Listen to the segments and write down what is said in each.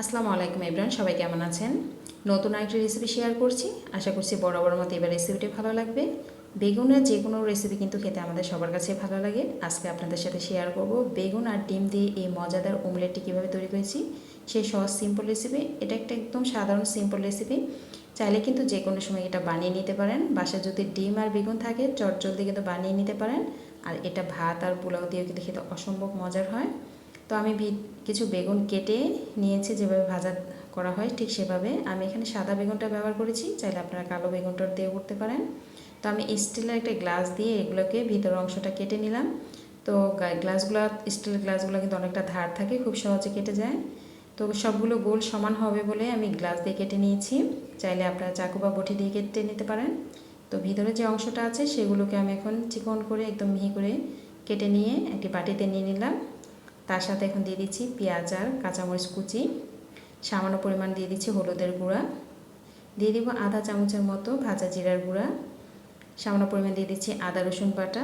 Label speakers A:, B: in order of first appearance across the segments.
A: আসসালামু আলাইকুম ইব্রান সবাই কেমন আছেন? নতুন আরেকটি রেসিপি শেয়ার করছি। আশা করছি বড় বড় মতো এবার রেসিপিটি ভালো লাগবে। বেগুনের যে কোনো রেসিপি কিন্তু খেতে আমাদের সবার কাছে ভালো লাগে। আজকে আপনাদের সাথে শেয়ার করব বেগুন আর ডিম দিয়ে এই মজাদার অমলেটটি কীভাবে তৈরি করেছি। সেই সহজ সিম্পল রেসিপি এটা একটা একদম সাধারণ সিম্পল রেসিপি চাইলে কিন্তু যে কোনো সময় এটা বানিয়ে নিতে পারেন। বাসায় যদি ডিম আর বেগুন থাকে, চটজলদি কিন্তু বানিয়ে নিতে পারেন। আর এটা ভাত আর পোলাও দিয়েও কিন্তু খেতে অসম্ভব মজার হয়। তো আমি কিছু বেগুন কেটে নিয়েছি, যেভাবে ভাজা করা হয় ঠিক সেভাবে। আমি এখানে সাদা বেগুনটা ব্যবহার করেছি, চাইলে আপনারা কালো বেগুনটা দিয়েও করতে পারেন। তো আমি স্টিলের একটা গ্লাস দিয়ে এগুলোকে ভিতরের অংশটা কেটে নিলাম। তো গ্লাসগুলো, স্টিলের গ্লাসগুলো কিন্তু অনেকটা ধার থাকে, খুব সহজে কেটে যায়। তো সবগুলো গোল সমান হবে বলে আমি গ্লাস দিয়ে কেটে নিয়েছি। চাইলে আপনারা চাকু বা বটি দিয়ে কেটে নিতে পারেন। তো ভিতরে যে অংশটা আছে, সেগুলোকে আমি এখন চিকন করে, একদম মিহি করে কেটে নিয়ে একটি বাটিতে নিয়ে নিলাম। তার সাথে এখন দিয়ে দিচ্ছি পেঁয়াজ আর কাঁচামরিচ কুচি। সামান্য পরিমাণ দিয়ে দিচ্ছি হলুদের গুঁড়া। দিয়ে দিব আধা চামচের মতো ভাজা জিরার গুঁড়া। সামান্য পরিমাণ দিয়ে দিচ্ছি আদা, রসুন বাটা।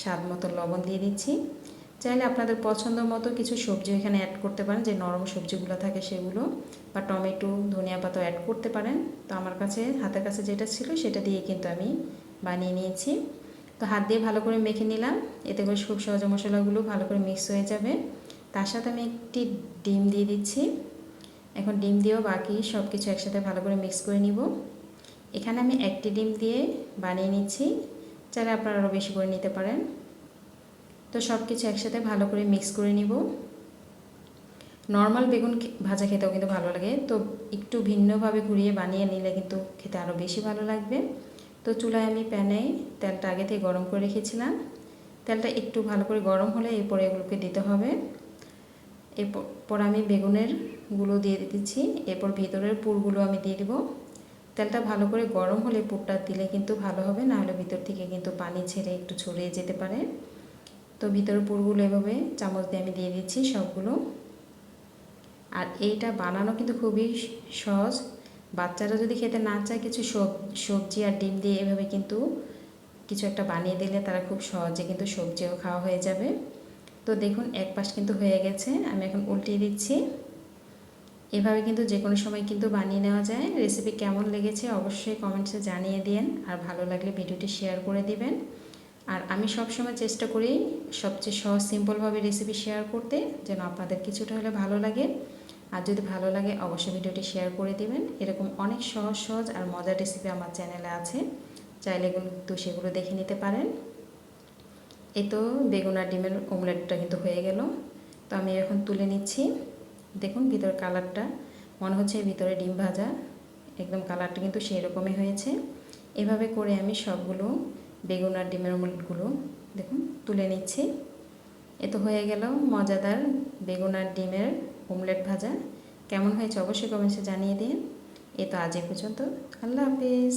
A: স্বাদ মতো লবণ দিয়ে দিচ্ছি। চাইলে আপনাদের পছন্দ মতো কিছু সবজি এখানে অ্যাড করতে পারেন, যে নরম সবজিগুলো থাকে সেগুলো। বা টমেটো, ধনিয়া পাতাও অ্যাড করতে পারেন। তো আমার কাছে, হাতের কাছে যেটা ছিল সেটা দিয়ে কিন্তু আমি বানিয়ে নিয়েছি। তো হাত দিয়ে ভালো করে মেখে নিলাম। এতে করে খুব সহজে মশলাগুলো ভালো করে মিক্স হয়ে যাবে। তার সাথে আমি একটি ডিম দিয়ে দিচ্ছি। এখন ডিম দিয়েও বাকি সব কিছু একসাথে ভালো করে মিক্স করে নিব। এখানে আমি একটি ডিম দিয়ে বানিয়ে নিচ্ছি। চাইলে আপনারা আরও বেশি করে নিতে পারেন। তো সব কিছু একসাথে ভালো করে মিক্স করে নিব। নর্মাল বেগুন ভাজা খেতেও কিন্তু ভালো লাগে। তো একটু ভিন্নভাবে ঘুরিয়ে বানিয়ে নিলে কিন্তু খেতে আরও বেশি ভালো লাগবে। তো চুলায় আমি প্যানে তেলটা আগে থেকে গরম করে রেখেছিলাম। তেলটা একটু ভালো করে গরম হলে এরপরে এগুলোকে দিতে হবে। এরপর আমি বেগুনেরগুলো দিয়ে দিচ্ছি এরপর ভিতরের পুরগুলো আমি দিয়ে দিব। তেলটা ভালো করে গরম হলে পুরটা দিলে কিন্তু ভালো হবে না হলে ভিতর থেকে কিন্তু পানি ছেড়ে একটু ছড়িয়ে যেতে পারে। তো ভিতরের পুরগুলো এভাবে চামচ দিয়ে আমি দিয়ে দিচ্ছি সবগুলো। আর এইটা বানানো কিন্তু খুবই সহজ। বাচ্চারা যদি খেতে না চায় কিছু সবজি আর ডিম দিয়ে এভাবে কিন্তু কিছু একটা বানিয়ে দিলে তারা খুব সহজে কিন্তু সবজিও খাওয়া হয়ে যাবে। তো দেখুন, এক পাশ কিন্তু হয়ে গেছে, আমি এখন উল্টিয়ে দিচ্ছি। এভাবে কিন্তু যে কোনো সময় কিন্তু বানিয়ে নেওয়া যায়। রেসিপি কেমন লেগেছে অবশ্যই কমেন্টসে জানিয়ে দিন, আর ভালো লাগলে ভিডিওটি শেয়ার করে দিবেন। আর আমি সবসময় চেষ্টা করি সবচেয়ে সহজ সিম্পলভাবে রেসিপি শেয়ার করতে, যেন আপনাদের কিছুটা হলে ভালো লাগে। আর যদি ভালো লাগে, অবশ্যই ভিডিওটি শেয়ার করে দিবেন। এরকম অনেক সহজ সহজ আর মজার রেসিপি আমার চ্যানেলে আছে। চাইলে কিন্তু সেগুলো দেখে নিতে পারেন। এই তো বেগুন আর ডিমের অমলেটটা কিন্তু হয়ে গেল। তো আমি এখন তুলে নিচ্ছি। দেখুন ভিতর কালারটা, মনে হচ্ছে ভিতরে ডিম ভাজা। একদম কালারটা কিন্তু সেই রকমই হয়েছে। এভাবে করে আমি সবগুলো বেগুন আর ডিমের অমলেটগুলো দেখুন তুলে নিচ্ছি। এ তো হয়ে গেল মজাদার বেগুন আর ডিমের অমলেট ভাজা। কেমন হয়েছে অবশ্যই কমেন্টসে জানিয়ে দিন। এ তো আজ পর্যন্ত। আল্লাহ হাফিজ।